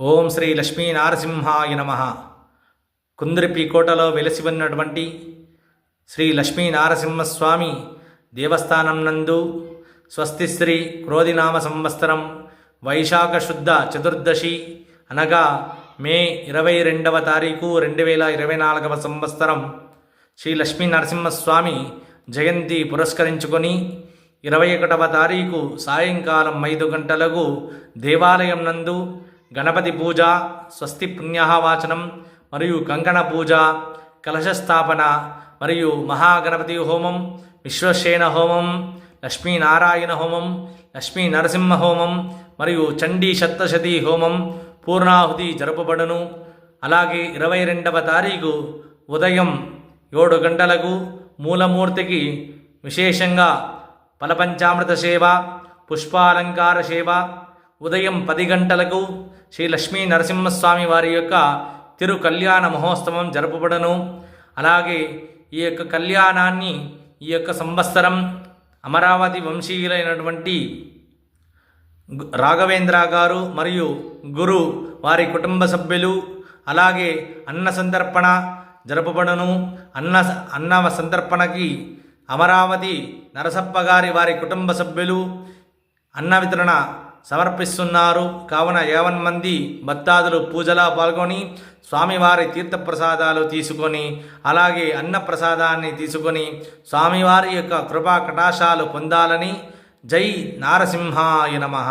ఓం శ్రీ లక్ష్మీ నారసింహాయ నమ. కుందరిపి కోటలో వెలసి ఉన్నటువంటి శ్రీ లక్ష్మీ నారసింహస్వామి దేవస్థానం నందు స్వస్తి శ్రీ క్రోధినామ సంవత్సరం వైశాఖ శుద్ధ చతుర్దశి అనగా మే ఇరవై రెండవ తారీఖు రెండు వేల ఇరవై నాలుగవ సంవత్సరం శ్రీ లక్ష్మీ నరసింహస్వామి జయంతి పురస్కరించుకొని ఇరవై ఒకటవ తారీఖు సాయంకాలం ఐదు గంటలకు దేవాలయం నందు గణపతి పూజ స్వస్తి పుణ్యవాచనం మరియు కంకణ పూజ కలశస్థాపన మరియు మహాగణపతి హోమం విశ్వసేన హోమం లక్ష్మీనారాయణ హోమం లక్ష్మీ నరసింహ హోమం మరియు చండీ సప్తశతి హోమం పూర్ణాహుతి జరపబడును. అలాగే ఇరవై రెండవ తారీఖు ఉదయం ఏడు గంటలకు మూలమూర్తికి విశేషంగా ఫలపంచామృత సేవ పుష్పాలంకార సేవ ఉదయం పది గంటలకు శ్రీ లక్ష్మీ నరసింహస్వామి వారి యొక్క తిరు కళ్యాణ మహోత్సవం జరపబడను. అలాగే ఈ యొక్క కళ్యాణాన్ని ఈ యొక్క సంవత్సరం అమరావతి వంశీయులైనటువంటి రాఘవేంద్ర గారు మరియు గురు వారి కుటుంబ సభ్యులు అలాగే అన్న సందర్పణ జరపబడను. అన్న అన్న సంతర్పణకి అమరావతి నరసప్ప గారి వారి కుటుంబ సభ్యులు అన్న వితరణ సమర్పిస్తున్నారు. కావున యావన్ మంది భక్తాదులు పూజలో పాల్గొని స్వామివారి తీర్థప్రసాదాలు తీసుకొని అలాగే అన్న ప్రసాదాన్ని తీసుకొని స్వామివారి యొక్క కృపా కటాశాలు పొందాలని జై నారసింహాయ నమః.